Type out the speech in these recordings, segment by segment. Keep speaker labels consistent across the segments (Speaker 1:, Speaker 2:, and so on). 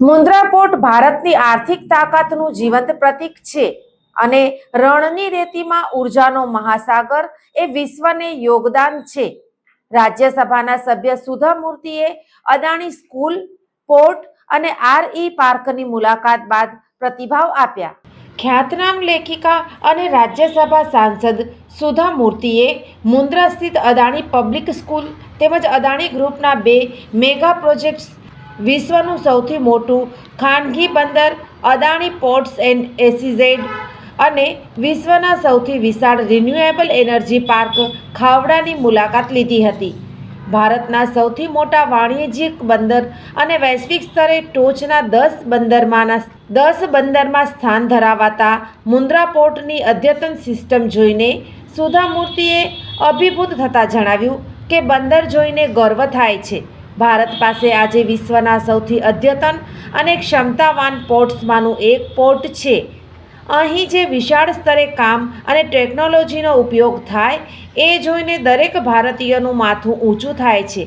Speaker 1: Mundra port ભારતની આર્થિક તાકાતનું જીવંત પ્રતીક છે અને રણની રેતીમાં ઉર્જાનો મહાસાગર એ વિશ્વને યોગદાન છે. રાજ્યસભાના સભ્ય સુધા મૂર્તિએ અદાણી સ્કૂલ, પોર્ટ અને આરઈ પાર્કની મુલાકાત બાદ પ્રતિભાવ આપ્યા. ખ્યાતનામ લેખિકા અને રાજ્યસભા સાંસદ સુધા મૂર્તિએ મુન્દ્રા સ્થિત અદાણી પબ્લિક સ્કૂલ તેમજ અદાણી ગ્રુપના બે મેગા પ્રોજેક્ટ્સ વિશ્વનું સૌથી મોટું ખાનગી બંદર અદાણી પોર્ટ્સ એન્ડ એસીઝેડ અને વિશ્વના સૌથી વિશાળ રિન્યુએબલ એનર્જી પાર્ક ખાવડાની મુલાકાત લીધી હતી. ભારતના સૌથી મોટા વાણિજ્યિક બંદર અને વૈશ્વિક સ્તરે ટોચના દસ બંદરમાંના દસ બંદરમાં સ્થાન ધરાવાતા મુન્દ્રા પોર્ટની અદ્યતન સિસ્ટમ જોઈને સુધા મૂર્તિએ અભિભૂત થતાં જણાવ્યું કે બંદર જોઈને ગર્વ થાય છે. ભારત પાસે આજે વિશ્વના સૌથી અદ્યતન અને ક્ષમતાવાન પોર્ટ્સમાંનું એક પોર્ટ છે. અહીં જે વિશાળ સ્તરે કામ અને ટેકનોલોજીનો ઉપયોગ થાય, એ જોઈને દરેક ભારતીયનું માથું ઊંચું થાય છે.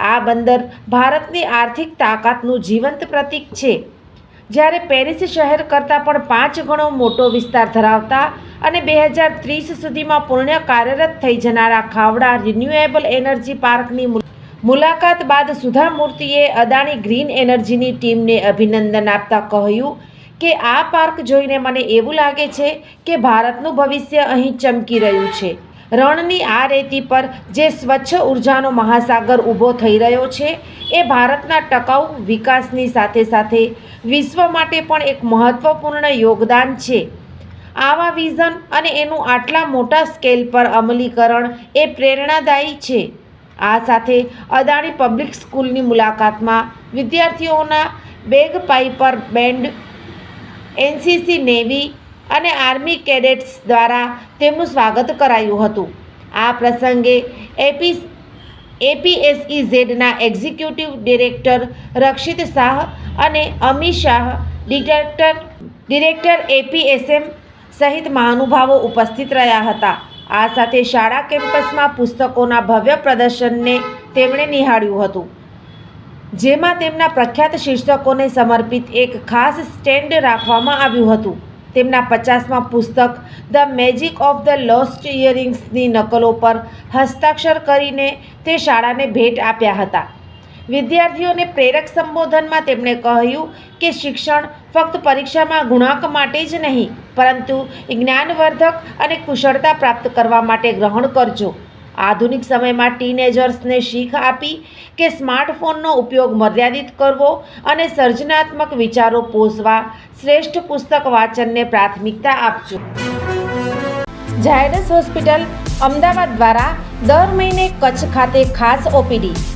Speaker 1: આ બંદર ભારતની આર્થિક તાકાતનું જીવંત પ્રતીક છે. જ્યારે પેરિસ શહેર કરતાં પણ પાંચ ગણો મોટો વિસ્તાર ધરાવતા અને બે હજાર ત્રીસ સુધીમાં પૂર્ણ કાર્યરત થઈ જનારા ખાવડા રિન્યુએબલ એનર્જી પાર્કની મુલાકાત બાદ સુધા મૂર્તિએ અદાણી ગ્રીન એનર્જીની ટીમને અભિનંદન આપતા કહ્યું કે, આ પાર્ક જોઈને મને એવું લાગે છે કે ભારતનું ભવિષ્ય અહીં ચમકી રહ્યું છે. રણની આ રેતી પર જે સ્વચ્છ ઉર્જાનો મહાસાગર ઊભો થઈ રહ્યો છે, એ ભારતના ટકાઉ વિકાસની સાથે સાથે વિશ્વ માટે પણ એક મહત્વપૂર્ણ યોગદાન છે. આવા વિઝન અને એનું આટલા મોટા સ્કેલ પર અમલીકરણ એ પ્રેરણાદાયી છે. આ સાથે અદાણી પબ્લિક સ્કૂલની મુલાકાતમાં વિદ્યાર્થીઓના bag piper band, NCC navy અને આર્મી કેડેટ્સ દ્વારા તેમનું સ્વાગત કરાયું હતું. આ પ્રસંગે એપી એપીએસઈ ઝેડના એક્ઝિક્યુટિવ ડિરેક્ટર રક્ષિત શાહ અને Amit Shah, director director APSM સહિત મહાનુભાવો ઉપસ્થિત રહ્યા હતા. આ સાથે શાળા કેમ્પસમાં પુસ્તકોના ભવ્ય પ્રદર્શનને તેમણે નિહાળ્યું હતું. જેમાં તેમના પ્રખ્યાત શીર્ષકોને સમર્પિત એક ખાસ સ્ટેન્ડ રાખવામાં આવ્યું હતું. તેમના પચાસમાં પુસ્તક, the magic of the lost ઇયરિંગ્સની નકલો પર હસ્તાક્ષર કરીને તે શાળાને ભેટ આપ્યા હતા. વિદ્યાર્થીઓને પ્રેરક સંબોધનમાં તેમણે કહ્યું કે શિક્ષણ ફક્ત પરીક્ષામાં ગુણાંક માટે જ નહીં, પરંતુ જ્ઞાનવર્ધક અને કુશળતા પ્રાપ્ત કરવા માટે ગ્રહણ કરજો. આધુનિક સમયમાં ટીનેજર્સને શીખ આપી કે સ્માર્ટફોનનો ઉપયોગ મર્યાદિત કરવો અને સર્જનાત્મક વિચારો પોષવા શ્રેષ્ઠ પુસ્તક વાંચનને પ્રાથમિકતા આપજો. ઝાયડસ હોસ્પિટલ અમદાવાદ દ્વારા દર મહિને કચ્છ ખાતે ખાસ OPD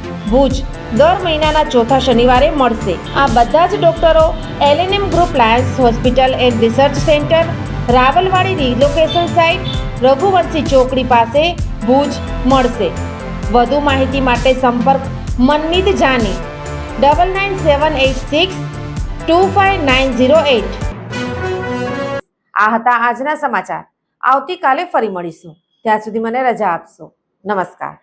Speaker 1: ભુજ દર મહિનાના ચોથા શનિવારે મળશે. આ બધા જ ડોક્ટરો LNM group lions hospital and research centre Rawalwadi relocation site Raghuvanshi ચોકડી પાસે ભુજ મળશે. વધુ માહિતી માટે સંપર્ક Manmeet Jani. Double nine seven eight six
Speaker 2: two five nine zero eight
Speaker 1: આ હતા આજના સમાચાર. આવતીકાલે ફરી મળીશું. ત્યાં સુધી મને રજા આપશો. નમસ્કાર.